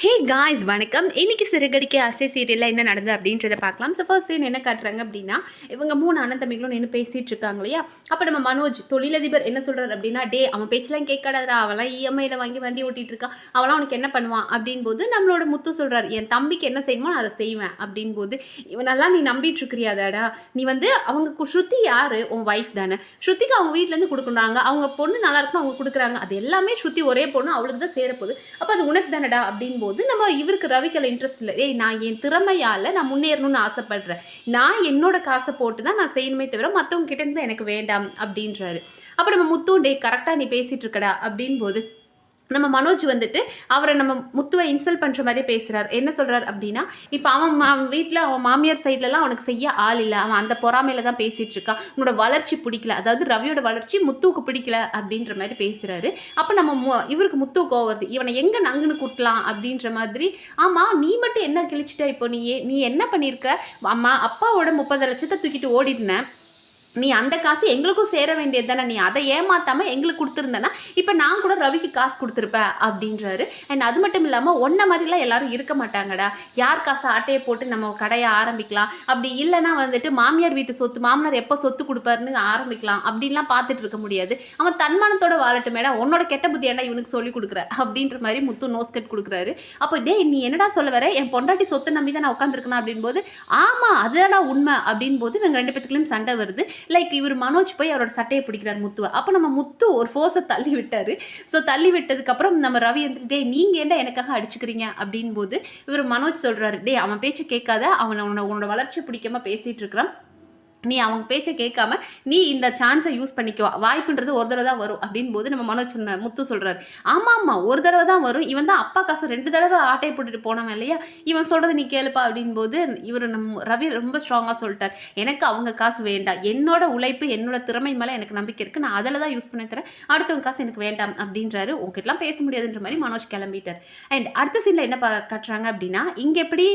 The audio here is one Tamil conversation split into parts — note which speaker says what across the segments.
Speaker 1: ஹே காய்ஸ் வணக்கம். இன்னைக்கு சிறுகடிக்க அசை சீரியலில் என்ன நடந்தது அப்படின்றத பார்க்கலாம். ஸோ ஃபர்ஸ்ட் சீன் என்ன காட்டுறாங்க அப்படின்னா இவங்க மூணு அண்ணன் தம்பிகளும் நின்று பேசிட்டு இருக்காங்க இல்லையா? அப்போ நம்ம மனோஜ் தொழிலதிபர் என்ன சொல்கிறார் அப்படின்னா டே அவன் பேச்செலாம் கேட்காடாதா அவெல்லாம் இஎம்ஐயில் வாங்கி வண்டி ஓட்டிகிட்டு இருக்கான் அவெல்லாம் அவனுக்கு என்ன பண்ணுவான்? அப்படின் போது நம்மளோட முத்து சொல்கிறார் என் தம்பிக்கு என்ன செய்யுமோ நான் அதை செய்வேன். அப்படின் போது இவனெல்லாம் நீ நம்பிட்டு இருக்கிறியாதாடா நீ வந்து அவங்க கு- ஸ்ருதி யார்? உன் ஒய்ஃப் தானே. ஸ்ருதிக்கு அவங்க வீட்டிலேருந்து கொடுக்குறாங்க அவங்க பொண்ணு நல்லா இருக்கணும் அவங்க கொடுக்குறாங்க. அது எல்லாமே ஸ்ருதி ஒரே பொண்ணு அவளுக்கு தான் சேரப்போகுது. அப்போ அது உனக்கு தானடா? அப்படின் போது நம்ம இவருக்கு ரவிக்கல இன்ட்ரெஸ்ட் இல்லை. ஏய் நான் என் திறமையால் நான் முன்னேறணும்னு ஆசைப்படுறேன். நான் என்னோட காசை போட்டு தான் நான் செய்யணுமே தவிர மற்றவங்க கிட்டேருந்து எனக்கு வேண்டாம் அப்படின்றாரு. அப்போ நம்ம முத்து டே கரெக்டாக நீ பேசிகிட்டு இருக்கடா அப்படின் போது நம்ம மனோஜ் வந்துட்டு அவரை நம்ம முத்துவை இன்சல்ட் பண்ணுற மாதிரி பேசுகிறார் என்ன சொல்கிறார் அப்படின்னா இப்போ அவன் மா- அவன் வீட்டில் அவன் மாமியார் சைட்லலாம் அவனுக்கு செய்ய ஆள் இல்லை. அவன் அந்த பொறாமையில தான் பேசிகிட்டு இருக்கான் உன்னோட வளர்ச்சி பிடிக்கல. அதாவது ரவியோட வளர்ச்சி முத்துவுக்கு பிடிக்கல அப்படின்ற மாதிரி பேசுகிறாரு அப்போ நம்ம மு- இவருக்கு முத்து கோவம் இவனை எங்கே நங்குன்னு கூட்டலாம் அப்படின்ற மாதிரி. ஆமாம் நீ மட்டும் என்ன கிழிச்சிட்ட இப்போ நீ ஏ- நீ என்ன பண்ணியிருக்க அம்மா அப்பாவோட முப்பது லட்சத்தை தூக்கிட்டு ஓடினேன் நீ அந்த காசு எங்களுக்கும் சேர வேண்டியது தானே நீ அதை ஏமாத்தாமல் எங்களுக்கு கொடுத்துருந்தனா இப்போ நான் கூட ரவிக்கு காசு கொடுத்துருப்பேன் அப்படின்றாரு. அண்ட் அது மட்டும் இல்லாமல் ஒன்றை மாதிரிலாம் எல்லாரும் இருக்க மாட்டாங்கடா. யார் காசை ஆட்டையை போட்டு நம்ம கடையை ஆரம்பிக்கலாம்? அப்படி இல்லைன்னா வந்துட்டு மாமியார் வீட்டு சொத்து மாமனார் எப்போ சொத்து கொடுப்பாருன்னு ஆரம்பிக்கலாம். அப்படின்லாம் பார்த்துட்டு இருக்க முடியாது. அவன் தன்மானத்தோட வாழட்டும் மேடம் உன்னோட கெட்ட புத்தி ஏன்டா இவனுக்கு சொல்லி கொடுக்குற? அப்படின்ற மாதிரி முத்து நோஸ்கட் கொடுக்குறாரு. அப்போ டே நீ என்னடா சொல்ல வர? என் பொண்டாட்டி சொத்து நம்பி தான் நான் உட்காந்துருக்கணும் அப்படின் போது ஆமாம் அதுடா உண்மை. அப்படின் போது இவங்க ரெண்டு பேத்துக்குள்ளேயும் சண்டை வருது. லைக் இவர் மனோஜ் போய் அவரோட சட்டையை பிடிக்கிறார் முத்துவை. அப்போ நம்ம முத்து ஒரு ஃபோர்ஸை தள்ளி விட்டார். ஸோ தள்ளி விட்டதுக்கப்புறம் நம்ம ரவி வந்துட்டு நீங்கள் என்ன எனக்காக அடிச்சுக்கிறீங்க? அப்படின் போது இவர் மனோஜ் சொல்கிறாரு டேய் அவன் பேச்சு கேட்காத. அவனை உன்னோட உன்னோட வளர்ச்சி பிடிக்காம பேசிகிட்டு இருக்கிறான். நீ அவங்க பேச்சை கேட்காம நீ இந்த சான்ஸை யூஸ் பண்ணிக்கோ. வாய்ப்புன்றது ஒரு தடவை தான் வரும் அப்படின் போது நம்ம மனோஜ் சொன்ன முத்து சொல்கிறாரு ஆமாம் ஆமாம் ஒரு தடவை தான் வரும். இவன் தான் அப்பா காசு ரெண்டு தடவை ஆட்டையை போட்டுட்டு போனவன் இல்லையா? இவன் சொல்கிறது நீ கேளுப்பா அப்படின் போது இவர் நம் ரவி ரொம்ப ஸ்ட்ராங்காக சொல்லிட்டார். எனக்கு அவங்க காசு வேண்டாம். என்னோட உழைப்பு என்னோட திறமை மேலே எனக்கு நம்பிக்கை இருக்குது நான் அதில் தான் யூஸ் பண்ணி தரேன். அடுத்தவங்க காசு எனக்கு வேண்டாம் அப்படின்றாரு. உங்ககிட்டலாம் பேச முடியாதுன்ற மாதிரி மனோஜ் கிளம்பிட்டார். அண்ட் அடுத்த சீனில் என்ன கட்டுறாங்க அப்படின்னா இங்கே எப்படி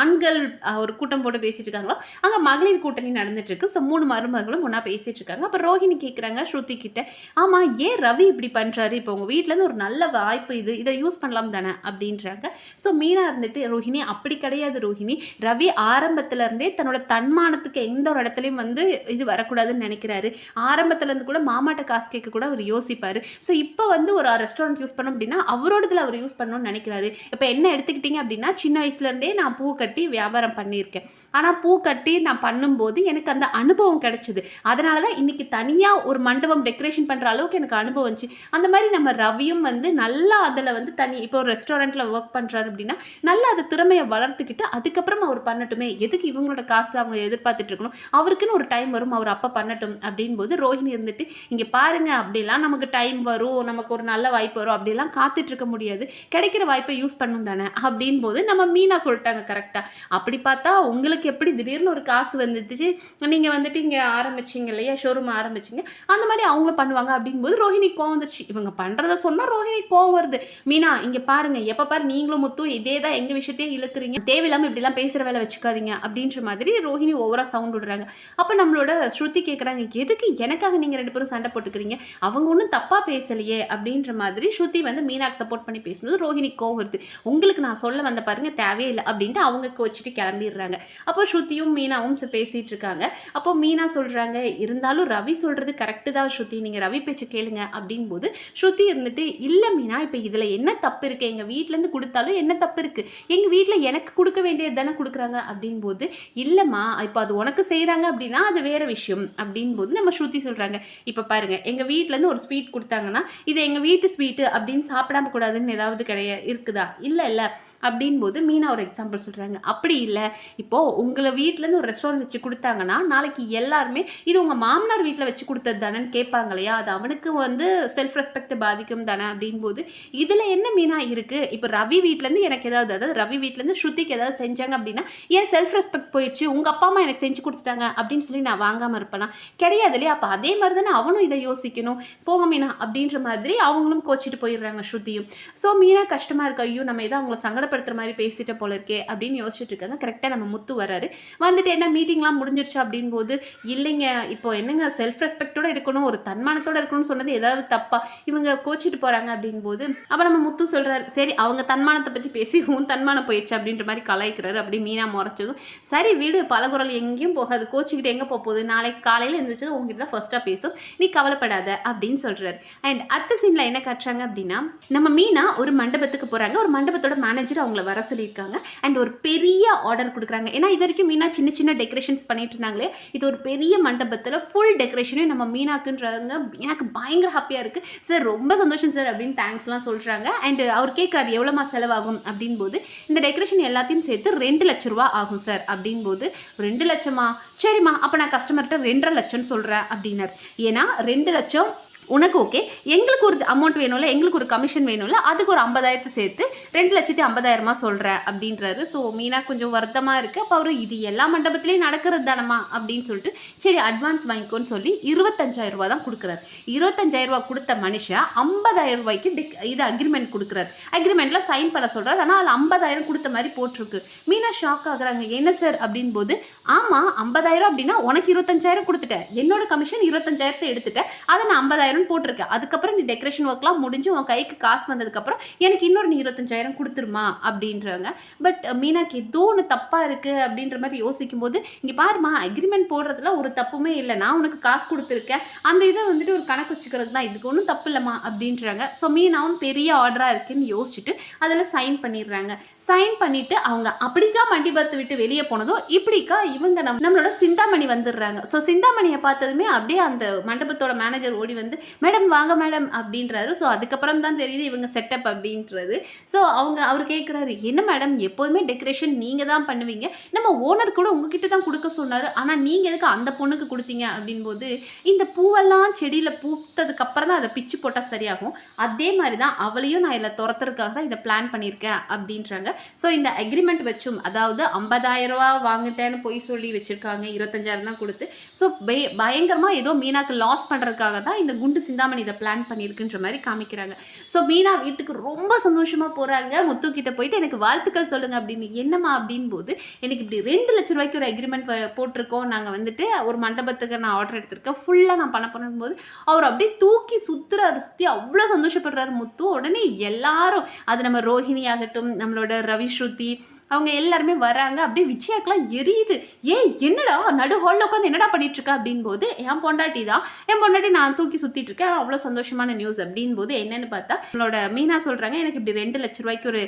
Speaker 1: ஆண்கள் ஒரு கூட்டம் போட்டு பேசிட்டு இருக்காங்களோ அங்கே மகளிர் கூட்டணி நடந்துட்டு இருக்கு. ஸோ மூணு மருமகளும் ஒன்றா பேசிட்டு இருக்காங்க. அப்போ ரோஹிணி கேட்குறாங்க ஸ்ருதி கிட்ட ஆமா ஏன் ரவி இப்படி பண்றாரு? இப்போ உங்க வீட்டிலேருந்து ஒரு நல்ல வாய்ப்பு இது இதை யூஸ் பண்ணலாம் தானே? அப்படின்றாங்க. ஸோ மீனா இருந்துட்டு ரோஹிணி அப்படி கிடையாது ரோஹிணி. ரவி ஆரம்பத்துல இருந்தே தன்னோட தன்மானத்துக்கு எந்த ஒரு இடத்துலையும் வந்து இது வரக்கூடாதுன்னு நினைக்கிறாரு. ஆரம்பத்துல இருந்து கூட மாமாட்ட காசு கேட்க கூட அவர் யோசிப்பாரு. ஸோ இப்போ வந்து ஒரு ரெஸ்டாரண்ட் யூஸ் பண்ணோம் அப்படின்னா அவரோடதுல அவர் யூஸ் பண்ணணும்னு நினைக்கிறாரு. இப்போ என்ன எடுத்துக்கிட்டீங்க அப்படின்னா சின்ன வயசுல இருந்தே நான் பூ கட்டி வியாபாரம் பண்ணியிருக்கேன். ஆனால் பூ கட்டி நான் பண்ணும்போது எனக்கு அந்த அந்த அனுபவம் கிடைச்சிது. அதனால தான் இன்னைக்கு தனியாக ஒரு மண்டபம் டெக்கரேஷன் பண்ணுற அளவுக்கு எனக்கு அனுபவம் வந்துச்சு. அந்த மாதிரி நம்ம ரவியும் வந்து நல்லா அதில் வந்து தனி இப்போ ஒரு ரெஸ்டாரண்ட்டில் ஒர்க் பண்ணுறாரு அப்படின்னா நல்லா அதை திறமையை வளர்த்துக்கிட்டு அதுக்கப்புறம் அவர் பண்ணட்டுமே. எதுக்கு இவங்களோட காசு அவங்க எதிர்பார்த்துட்டு இருக்கணும்? அவருக்குன்னு ஒரு டைம் வரும் அவர் அப்போ பண்ணட்டும் அப்படின் போது ரோஹிணி இருந்துட்டு இங்கே பாருங்க அப்படிலாம் நமக்கு டைம் வரும் நமக்கு ஒரு நல்ல வாய்ப்பு வரும். அப்படிலாம் காத்துட்டு இருக்க முடியாது. கிடைக்கிற வாய்ப்பை யூஸ் பண்ணும் தானே. அப்படின் போது நம்ம மீனா சொல்லிட்டாங்க கரெக்டாக அப்படி பார்த்தா உங்களுக்கு எப்படி திடீர்னு ஒரு காசு வந்துச்சு? நீங்கள் வந்துட்டு இங்கே ஆரம்பிச்சிங்க இல்லையா? ஷோரூம் ஆரம்பிச்சிங்க. அந்த மாதிரி அவங்களும் பண்ணுவாங்க அப்படிங்கும்போது ரோஹிணி கோவம் வந்துருச்சு. இவங்க பண்ணுறத சொன்னால் ரோஹிணி கோவம் வருது. மீனா இங்கே பாருங்கள் எப்போ பாரு நீங்களும் முத்தும் இதே தான் எங்கள் விஷயத்தையும் இழுக்கிறீங்க. தேவையில்லாமல் இப்படிலாம் பேசுகிற வேலை வச்சுக்காதீங்க அப்படின்ற மாதிரி ரோஹிணி ஓவராக சவுண்ட் விடுறாங்க. அப்போ நம்மளோட ஸ்ருதி கேட்குறாங்க எதுக்கு எனக்காக நீங்கள் ரெண்டு பேரும் சண்டை போட்டுக்கிறீங்க? அவங்க ஒன்றும் தப்பாக பேசலையே அப்படின்ற மாதிரி ஸ்ருதி வந்து மீனாக்கு சப்போர்ட் பண்ணி பேசும்போது ரோஹிணி கோவம் வருது. உங்களுக்கு நான் சொல்ல வந்த பாருங்க தேவையே இல்லை அப்படின்ட்டு அவங்க வச்சுட்டு கிளம்பிடுறாங்க. அப்போ ஸ்ருதியும் மீனாவும் ச- இருக்காங்க. அப்போ மீனா சொல்றாங்க இருந்தாலும் ரவி சொல்றது கரெக்டு தான் ஸ்ருதி. நீங்க ரவி பேச்சு கேளுங்க. அப்படின் போது ஸ்ருதி இருந்துட்டு இல்ல மீனா இப்போ இதுல என்ன தப்பு இருக்கு? எங்க வீட்ல இருந்து கொடுத்தாலும் என்ன தப்பு இருக்கு? எங்க வீட்டில் எனக்கு கொடுக்க வேண்டியது தானே கொடுக்குறாங்க. அப்படின் போது இல்லம்மா இப்போ அது உனக்கு செய்கிறாங்க அப்படின்னா அது வேற விஷயம். அப்படின் போது நம்ம ஸ்ருதி சொல்றாங்க இப்போ பாருங்க எங்க வீட்ல இருந்து ஒரு ஸ்வீட் கொடுத்தாங்கன்னா இது எங்க வீட்டு ஸ்வீட்டு அப்படின்னு சாப்பிடாம கூடாதுன்னு ஏதாவது கிடையாது இருக்குதா? இல்ல இல்லை. அப்படின் போது மீனா ஒரு எக்ஸாம்பிள் சொல்கிறாங்க அப்படி இல்லை. இப்போது உங்களை வீட்டிலேருந்து ஒரு ரெஸ்டாரண்ட் வச்சு கொடுத்தாங்கன்னா நாளைக்கு எல்லாருமே இது உங்கள் மாமனார் வீட்டில் வச்சு கொடுத்தது தானேன்னு கேட்பாங்க இல்லையா? அது அவனுக்கு வந்து செல்ஃப் ரெஸ்பெக்ட் பாதிக்கும் தானே அப்படின் போது இதில் என்ன மீனா இருக்குது இப்போ ரவி வீட்டிலேருந்து எனக்கு ஏதாவது அதாவது ரவி வீட்டிலேருந்து ஸ்ருதிக்கு ஏதாவது செஞ்சாங்க அப்படின்னா ஏன் செல்ஃப் ரெஸ்பெக்ட் போயிடுச்சு? உங்கள் அப்பா அம்மா எனக்கு செஞ்சு கொடுத்துட்டாங்க அப்படின்னு சொல்லி நான் வாங்காமல் இருப்பேனா? கிடையாது இல்லையா? அப்போ அதே மாதிரி தானே அவனும் இதை யோசிக்கணும். போங்க மீனா அப்படின்ற மாதிரி அவங்களும் கோச்சிட்டு போயிடுறாங்க ஸ்ருதியும். ஸோ மீனா கஷ்டமாக இருக்கு. ஐயோ நம்ம ஏதோ அவங்கள சங்கட சங்கடப்படுத்துற மாதிரி பேசிட்ட போல இருக்கே அப்படின்னு யோசிச்சுட்டு இருக்காங்க. கரெக்டாக நம்ம முத்து வராரு வந்துட்டு என்ன மீட்டிங்லாம் முடிஞ்சிருச்சு அப்படின் போது இல்லைங்க இப்போ என்னங்க செல்ஃப் ரெஸ்பெக்டோட இருக்கணும் ஒரு தன்மானத்தோட இருக்கணும்னு சொன்னது ஏதாவது தப்பா? இவங்க கோச்சிட்டு போறாங்க அப்படின் போது அப்ப நம்ம முத்து சொல்றாரு சரி அவங்க தன்மானத்தை பத்தி பேசி உன் தன்மானம் போயிடுச்சு அப்படின்ற மாதிரி கலாய்க்கிறாரு. அப்படி மீனா முறைச்சதும் சரி வீடு பலகுரல் எங்கேயும் போகாது கோச்சிக்கிட்டு எங்க போகுது? நாளைக்கு காலையில எழுந்திரிச்சது உங்ககிட்ட தான் ஃபர்ஸ்டா பேசும். நீ கவலைப்படாத அப்படின்னு சொல்றாரு. அண்ட் அடுத்த சீன்ல என்ன காட்டுறாங்க அப்படின்னா நம்ம மீனா ஒரு மண்டபத்துக்கு போறாங்க. ஒரு மண்டபத்தோட மேனேஜர் அவங்கள வர சொல்லியிருக்காங்க. அண்ட் ஒரு பெரிய ஆர்டர் கொடுக்குறாங்க. ஏன்னா இது வரைக்கும் மீனா சின்ன சின்ன டெக்கரேஷன்ஸ் பண்ணிட்டு இருந்தாங்களே இது ஒரு பெரிய மண்டபத்தில் ஃபுல் டெக்கரேஷனையும் நம்ம மீனாக்குன்றவங்க எனக்கு பயங்கர ஹாப்பியாக இருக்குது சார் ரொம்ப சந்தோஷம் சார் அப்படின்னு தேங்க்ஸ்லாம் சொல்கிறாங்க அண்ட் அவர் கேட்குறாரு எவ்வளோமா செலவாகும்? அப்படின் போது இந்த டெக்கரேஷன் எல்லாத்தையும் சேர்த்து ரெண்டு லட்ச ரூபா ஆகும் சார் அப்படின் போது ரெண்டு லட்சமா? சரிம்மா அப்போ நான் கஸ்டமர்கிட்ட ரெண்டரை லட்சம்னு சொல்கிறேன் அப்படின்னார். ஏன்னா ரெண்டு லட்சம் உனக்கு ஓகே எங்களுக்கு ஒரு அமௌண்ட் வேணும்ல எங்களுக்கு ஒரு கமிஷன் வேணும்ல அதுக்கு ஒரு ஐம்பதாயிரத்தை சேர்த்து ரெண்டு லட்சத்தி ஐம்பதாயிரமா சொல்கிறேன் அப்படின்றாரு. ஸோ மீனா கொஞ்சம் வருத்தமாக இருக்குது அப்போ அவர் இது எல்லா மண்டபத்துலேயும் நடக்கிறது தானம்மா அப்படின்னு சொல்லிட்டு சரி அட்வான்ஸ் வாங்கிக்கோன்னு சொல்லி இருபத்தஞ்சாயிரம் ரூபா தான் கொடுக்குறாரு. இருபத்தஞ்சாயிரம் ரூபா கொடுத்த மனுஷன் ஐம்பதாயிரம் ரூபாய்க்கு டிக் இது அக்ரிமெண்ட் கொடுக்குறாரு. அக்ரிமெண்ட்டில் சைன் பண்ண சொல்கிறார் ஆனால் அதில் ஐம்பதாயிரம் கொடுத்த மாதிரி போட்டிருக்கு. மீனா ஷாக் ஆகுறாங்க. என்ன சார் அப்படின் போது ஆமாம் ஐம்பதாயிரம் அப்படின்னா உனக்கு இருபத்தஞ்சாயிரம் கொடுத்துட்டேன். என்னோட கமிஷன் இருபத்தஞ்சாயிரத்தை எடுத்துட்டேன். அதை நான் ஐம்பதாயிரம் போட்டிருக்கேன் அதுக்கப்புறம் நீ டெக்கரேஷன் ஒர்க்லாம் முடிஞ்சு உன் கைக்கு காசு வந்ததுக்கப்புறம் எனக்கு இன்னொரு நீ இருபத்தஞ்சாயிரம் கொடுத்துருமா அப்படின்றவங்க. பட் மீனாக்கு ஏதோ ஒன்று தப்பாக இருக்குது அப்படின்ற மாதிரி யோசிக்கும் போது இங்கே பாருமா அக்ரிமெண்ட் போடுறதுல ஒரு தப்புமே இல்லை. நான் உனக்கு காசு கொடுத்துருக்கேன். அந்த இதை வந்துட்டு ஒரு கணக்கு வச்சுக்கிறது தான். இதுக்கு ஒன்றும் தப்பு இல்லைம்மா அப்படின்றாங்க. ஸோ மீனாவும் பெரிய ஆர்டராக இருக்குன்னு யோசிச்சுட்டு அதில் சைன் பண்ணிடுறாங்க. சைன் பண்ணிட்டு அவங்க அப்படிக்கா மண்டிபத்தை விட்டு வெளியே போனதும் இப்படிக்கா இவங்க நம்ம நம்மளோட சிந்தாமணி வந்துடுறாங்க. ஸோ சிந்தாமணியை பார்த்ததுமே அப்படியே அந்த மண்டபத்தோட மேனேஜர் ஓடி வந்து மேடம் வாங்க மேடம் அப்படின்றாரு. ஸோ அதுக்கப்புறம் தான் தெரியுது இவங்க செட்டப் அப்படின்றது. ஸோ அவங்க அவர் கேட்குறாரு என்ன மேடம் எப்போதுமே டெக்கரேஷன் நீங்கள் தான் பண்ணுவீங்க? நம்ம ஓனர் கூட உங்ககிட்ட தான் கொடுக்க சொன்னார். ஆனால் நீங்கள் எதுக்கு அந்த பொண்ணுக்கு கொடுத்தீங்க? அப்படின்போது இந்த பூவெல்லாம் செடியில் பூத்ததுக்கு அப்புறம் தான் அதை பிச்சு போட்டால் சரியாகும். அதே மாதிரி தான் அவளையும் நான் இதில் துரத்துறதுக்காக தான் இதை பிளான் பண்ணியிருக்கேன் அப்படின்றாங்க. ஸோ இந்த அக்ரிமெண்ட் வச்சும் அதாவது ஐம்பதாயிரம் ரூபா வாங்கிட்டேன்னு போய் சொல்லி வச்சுருக்காங்க இருபத்தஞ்சாயிரம் தான் கொடுத்து. ஸோ பய பயங்கரமாக ஏதோ மீனாக்கு லாஸ் பண்ணுறதுக்காக தான் இந்த குண்டு சிந்தாமணி இதை பிளான் பண்ணியிருக்குன்ற மாதிரி காமிக்கிறாங்க. ஸோ மீனா வீட்டுக்கு ரொம்ப சந்தோஷமாக போகிறாங்க முத்து கிட்ட போயிட்டு எனக்கு வாழ்த்துக்கள் சொல்லுங்க அப்படின்னு என்னம்மா? அப்படின் போது எனக்கு இப்படி ரெண்டு லட்ச ரூபாய்க்கு ஒரு அக்ரிமெண்ட் போட்டிருக்கோம். நாங்கள் வந்துட்டு ஒரு மண்டபத்துக்கு நான் ஆர்டர் எடுத்திருக்கேன். ஃபுல்லாக நான் பண்ண பண்ணும்போது அவர் அப்படியே தூக்கி சுத்துறாரு. சுற்றி அவ்வளோ சந்தோஷப்படுறாரு முத்து. உடனே எல்லாரும் அது நம்ம ரோஹிணி ஆகட்டும் நம்மளோட ரவி ஸ்ருதி அவங்க எல்லாருமே வராங்க. அப்படியே விஜயாக்கெல்லாம் எரியுது. ஏய் என்னடா? நடு ஹாலில் உட்காந்து என்னடா பண்ணிட்டு இருக்கா அப்படின் போது என் பொண்டாட்டி தான். என் பொண்டாட்டி நான் தூக்கி சுற்றிட்டு இருக்கேன் அவ்வளோ சந்தோஷமான நியூஸ் அப்படின் போது என்னன்னு பார்த்தா நம்மளோட மீனா சொல்கிறாங்க எனக்கு இப்படி ரெண்டு லட்ச ரூபாய்க்கு ஒரு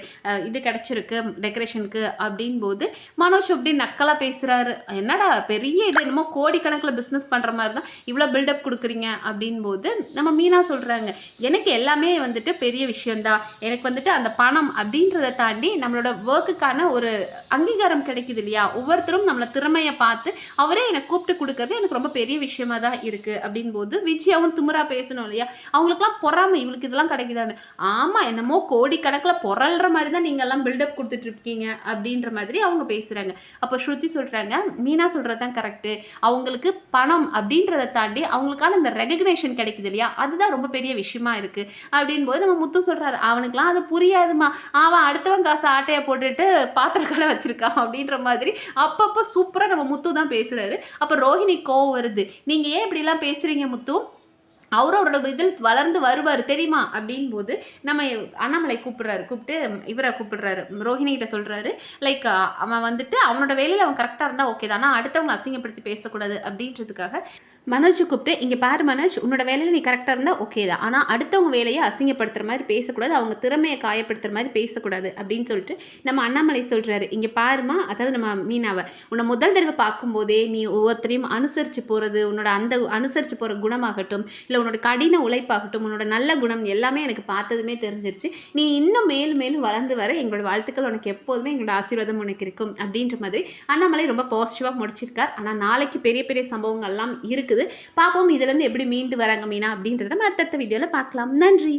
Speaker 1: இது கிடச்சிருக்கு டெக்கரேஷனுக்கு அப்படின் போது மனோஜ் அப்படி நக்கலாக பேசுகிறாரு என்னடா பெரிய இது. என்னமோ கோடிக்கணக்கில் பிஸ்னஸ் பண்ணுற மாதிரி தான். இவ்வளோ பில்டப் கொடுக்குறீங்க. அப்படின் போது நம்ம மீனா சொல்கிறாங்க எனக்கு எல்லாமே வந்துட்டு பெரிய விஷயம்தான். எனக்கு வந்துட்டு அந்த பணம் அப்படின்றத தாண்டி நம்மளோட ஒர்க்குக்கான ஒரு அங்கீகாரம் கிடைக்குது இல்லையா? ஒவ்வொருத்தரும் நம்மள திறமையை பார்த்து அவரே எனக்கு கூப்பிட்டு கொடுக்கறது எனக்கு ரொம்ப பெரிய விஷயமா தான் இருக்கு அப்படின் போது விஜயாவும் திமுறா பேசணும் இல்லையா? அவங்களுக்குலாம் பொறாமை இவளுக்கு இதெல்லாம் கிடைக்குதான்னு ஆமா என்னமோ கோடி கணக்கில் பொறல்ற மாதிரி தான் நீங்க எல்லாம் பில்டப் கொடுத்துட்டு இருக்கீங்க அப்படின்ற மாதிரி அவங்க பேசுறாங்க. அப்போ ஸ்ருதி சொல்றாங்க மீனா சொல்றது தான் கரெக்டு அவங்களுக்கு பணம் அப்படின்றத தாண்டி அவங்களுக்கான இந்த ரெகக்னேஷன் கிடைக்குது இல்லையா? அதுதான் ரொம்ப பெரிய விஷயமா இருக்கு அப்படின் போது நம்ம முத்து சொல்றாரு அவனுக்குலாம் அது புரியாதுமா. அவன் அடுத்தவன் காசு ஆட்டையை போட்டுட்டு பாத்திர கடை வச்சிருக்கான் அப்படின்ற மாதிரி அப்பப்போ சூப்பராக நம்ம முத்து தான் பேசுறாரு. அப்போ ரோஹிணி கோவம் வருது. நீங்க ஏன் இப்படிலாம் பேசுறீங்க முத்து? அவர் அவரோட இதில் வளர்ந்து வருவார் தெரியுமா? அப்படின் போது நம்ம அண்ணாமலை கூப்பிடுறாரு. கூப்பிட்டு இவரை கூப்பிடுறாரு. ரோஹிணி கிட்ட சொல்கிறாரு லைக் அவன் வந்துட்டு அவனோட வேலையில் அவன் கரெக்டாக இருந்தால் ஓகே தானே. அடுத்தவங்க அசிங்கப்படுத்தி பேசக்கூடாது அப்படின்றதுக்காக மனோஜ் கூப்பிட்டு இங்கே பாரு மனோஜ் உன்னோட வேலையில் நீ கரெக்டாக இருந்தால் ஓகே தான். ஆனால் அடுத்தவங்க வேலையை அசிங்கப்படுத்துகிற மாதிரி பேசக்கூடாது அவங்க திறமையை காயப்படுத்துகிற மாதிரி பேசக்கூடாது அப்படின்னு சொல்லிட்டு நம்ம அண்ணாமலை சொல்கிறாரு இங்கே பாருமா அதாவது நம்ம மீனாவை உன்னை முதல் தடவை பார்க்கும்போதே நீ ஒவ்வொருத்தரையும் அனுசரித்து போகிறது உன்னோட அந்த அனுசரித்து போகிற குணமாகட்டும் இல்லை உன்னோட கடின உழைப்பாகட்டும் உன்னோட நல்ல குணம் எல்லாமே எனக்கு பார்த்ததுமே தெரிஞ்சிருச்சு. நீ இன்னும் மேலும் மேலும் வளர்ந்து வர எங்களோட வாழ்த்துக்கள் உனக்கு எப்போதுமே எங்களோட ஆசீர்வாதம் உனக்கு இருக்கும் அப்படின்ற மாதிரி அண்ணாமலை ரொம்ப பாசிட்டிவாக முடிச்சிருக்கார். ஆனால் நாளைக்கு பெரிய பெரிய சம்பவங்கள்லாம் இருக்குது. பார்ப்போம். இதுலேருந்து எப்படி மீண்டு வராங்க மீனா அப்படின்றத நம்ம அடுத்தடுத்த வீடியோவில் பார்க்கலாம். நன்றி.